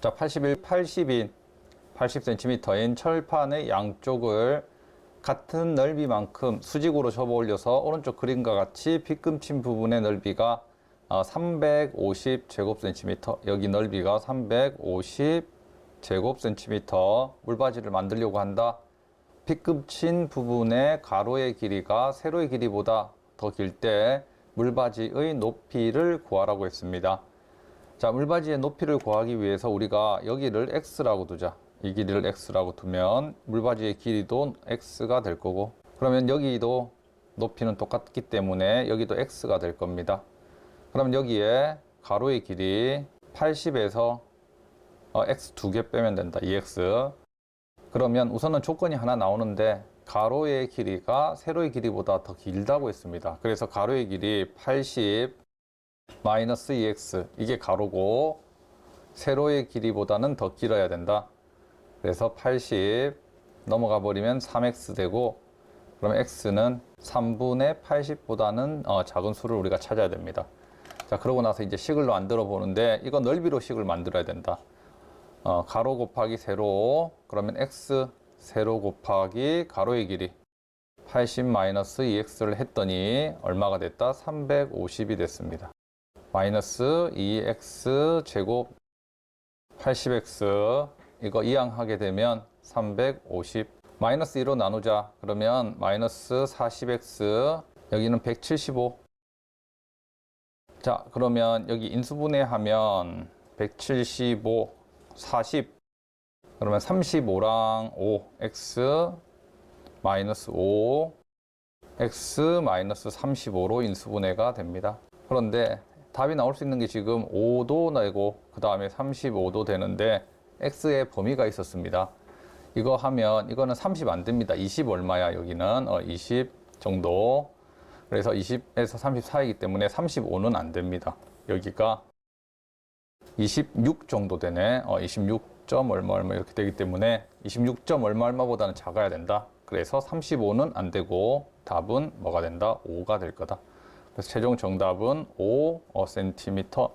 자, 81, 80인 80cm인 철판의 양쪽을 같은 넓이만큼 수직으로 접어 올려서 오른쪽 그림과 같이 빗금친 부분의 넓이가 350 제곱센티미터 여기 넓이가 350 제곱센티미터 물바지를 만들려고 한다. 빗금친 부분의 가로의 길이가 세로의 길이보다 더 길 때 물바지의 높이를 구하라고 했습니다. 자, 물바지의 높이를 구하기 위해서 우리가 여기를 x라고 두자. 이 길이를 x라고 두면 물바지의 길이도 x가 될 거고 그러면 여기도 높이는 똑같기 때문에 여기도 x가 될 겁니다. 그럼 여기에 가로의 길이 80에서 어, x 두 개 빼면 된다. 2x. 그러면 우선은 조건이 하나 나오는데 가로의 길이가 세로의 길이보다 더 길다고 했습니다. 그래서 가로의 길이 80 마이너스 2x 이게 가로고 세로의 길이보다는 더 길어야 된다. 그래서 80 넘어가 버리면 3x 되고 그러면 x는 3분의 80보다는 어, 작은 수를 우리가 찾아야 됩니다. 자 그러고 나서 이제 식을 만들어 보는데 이거 넓이로 식을 만들어야 된다. 어, 가로 곱하기 세로 그러면 x 세로 곱하기 가로의 길이 80 마이너스 2x를 했더니 얼마가 됐다? 350이 됐습니다. 마이너스 2x 제곱 80x 이거 이항하게 되면 350 마이너스 2로 나누자. 그러면 마이너스 40x 여기는 175 자 그러면 여기 인수분해하면 175 40 그러면 35랑 5 x 마이너스 5 x 마이너스 35로 인수분해가 됩니다. 그런데 답이 나올 수 있는 게 지금 5도 내고 그 다음에 35도 되는데 x의 범위가 있었습니다. 이거 하면 이거는 30 안 됩니다. 20 얼마야 여기는 어, 20 정도. 그래서 20에서 30 사이기 때문에 35는 안 됩니다. 여기가 26 정도 되네. 어, 26점 얼마 얼마 이렇게 되기 때문에 26점 얼마 얼마보다는 작아야 된다. 그래서 35는 안 되고 답은 뭐가 된다? 5가 될 거다. 그래서 최종 정답은 5cm